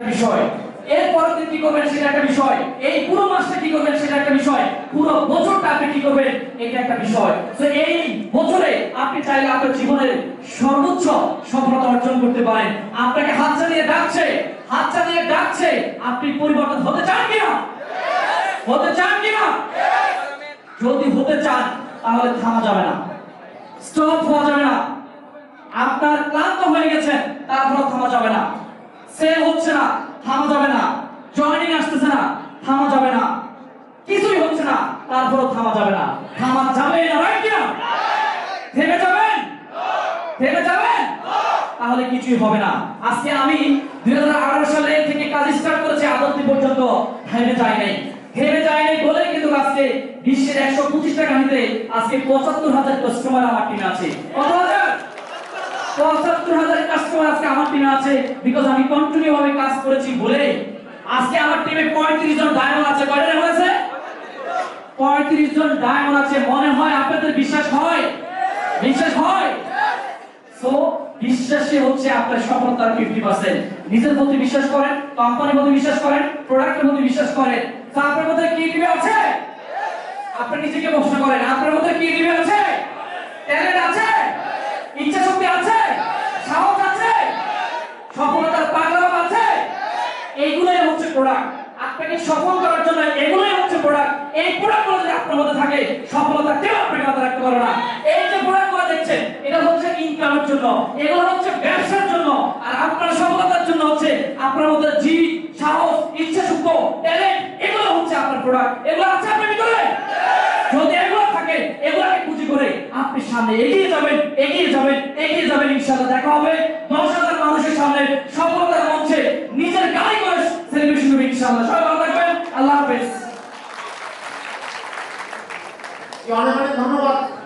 বিষয়। কি করবেন সেটা একটা বিষয়। এই পুরো মাসটা কি সেটা একটা বিষয়। পুরো বছরটা আপনি কি করবেন এটা একটা বিষয়। এই বছরে আপনি চাইলে আপনার জীবনের সর্বোচ্চ অর্জন করতে পারেন। আপনাকে হাত চালিয়ে ডাকছে। হাত চালিয়ে ডাকছে। আপনি পরিবর্তন হতে চান কিনা? হতে চান কিনা? যদি হতে চান, তাহলে থামা যাবে না। স্টপ হওয়া যাবে না। আপনার ক্লান্ত হয়ে গেছেন তারপর থামা যাবে না। হচ্ছে না, থামা যাবে না। জয়েনিং আসতেছে না, থামা যাবে না। কিছুই হচ্ছে না তারপর থামা যাবে না। থামা যাবে না থেমে যাবেন? থেমে যাবেন? তাহলে কিছুই হবে না। আজকে আমি দুই সালে থেকে কাজ স্টার্ট করেছি আদত্তি পর্যন্ত। থেমে যাই নাই। থেমে যাই নাই বলে কিন্তু আজকে বিশ্বের একশো পঁচিশটা গাড়িতে আজকে পঁচাত্তর হাজার কাস্টমার আমার টিমে আছে। কত হাজার? আপনার নিজের বিশ্বাস করেন কোম্পানির বিশ্বাস করেন বিশ্বাস করেন। আপনার মধ্যে কি নিজেকে প্রশ্ন করেন, আপনার মধ্যে কি আছে? ট্যালেন্ট আছে ইচ্ছা শক্তি আছে সাহস আছে সফলতার পাগলাম আছে এইগুলোই হচ্ছে প্রোডাক্ট আপনাকে সফল করার জন্য এগুলোই হচ্ছে প্রোডাক্ট এই প্রোডাক্টগুলো যদি আপনার মধ্যে থাকে সফলতা কেউ আপনাকে মাথায় রাখতে পারবে না। এই যে প্রোডাক্টগুলো দেখছেন, এটা হচ্ছে ইনকামের জন্য, এগুলো হচ্ছে ব্যবসার জন্য, আর আপনার সফলতার জন্য হচ্ছে আপনার মধ্যে জিদ, সাহস ইচ্ছা শক্তি ট্যালেন্ট এগুলো হচ্ছে আপনার প্রোডাক্ট এগুলো আছে আপনার ভিতরে? যদি এগুলো থাকে, এগুলোকে পুঁজি করে আপনি সামনে এগিয়ে যাবেন এগিয়ে যাবেন এগিয়ে যাবেন, ইনশাআল্লাহ। দেখা হবে দশ হাজার মানুষের সামনে সফলতার মঞ্চে নিজের গাড়ি করে সেলিব্রেশন করবে ইনশাআল্লাহ সবাই ভালো থাকবেন। আল্লাহ হাফেজ। অনেক অনেক ধন্যবাদ।